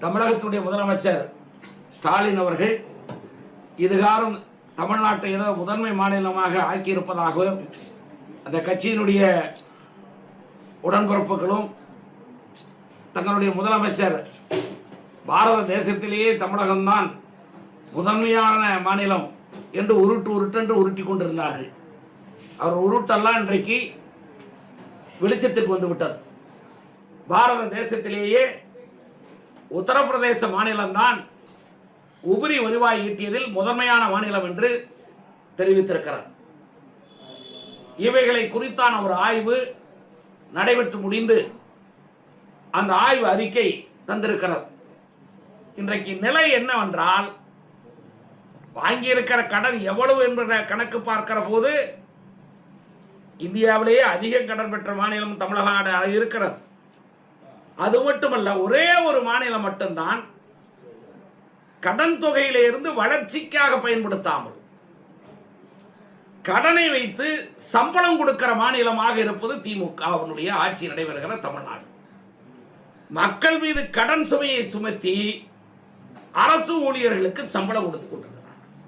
தமிழகத்துடைய முதலமைச்சர் ஸ்டாலின் அவர்கள் இதுகாரம் தமிழ்நாட்டை ஏதோ முதன்மை மாநிலமாக ஆக்கியிருப்பதாகவும் அந்த கட்சியினுடைய உடன்பிறப்புகளும் தங்களுடைய முதலமைச்சர் பாரத தேசத்திலேயே தமிழகம்தான் முதன்மையான மாநிலம் என்று உருட்டு உருட்டென்று உருட்டி கொண்டிருந்தார்கள். அவர் உருட்டெல்லாம் இன்றைக்கு வெளிச்சத்திற்கு வந்துவிட்டது பாரத தேசத்திலேயே உத்தரப்பிரதேச மாநிலம்தான் உபரி வருவாய் ஈட்டியதில் முதன்மையான மாநிலம் என்று தெரிவித்திருக்கிறார். இவைகளை குறித்தான ஒரு ஆய்வு நடைபெற்று முடிந்து அந்த ஆய்வு அறிக்கை தந்திருக்கிறது. இன்றைக்கு நிலை என்னவென்றால் வாங்கியிருக்கிற கடன் எவ்வளவு என்ற கணக்கு பார்க்கிற போது இந்தியாவிலேயே அதிக கடன் பெற்ற மாநிலம் தமிழக இருக்கிறது. அது மட்டுமல்ல ஒரே ஒரு மாநிலம் மட்டும்தான் கடன் தொகையிலிருந்து வளர்ச்சிக்காக பயன்படுத்தாமல் கடனை வைத்து சம்பளம் கொடுக்கிற மாநிலமாக இருப்பது திமுக அவனுடைய ஆட்சி நடைபெறுகிற தமிழ்நாடு. மக்கள் மீது கடன் சுமையை சுமத்தி அரசு ஊழியர்களுக்கு சம்பளம் கொடுத்து கொண்டிருக்கிறது.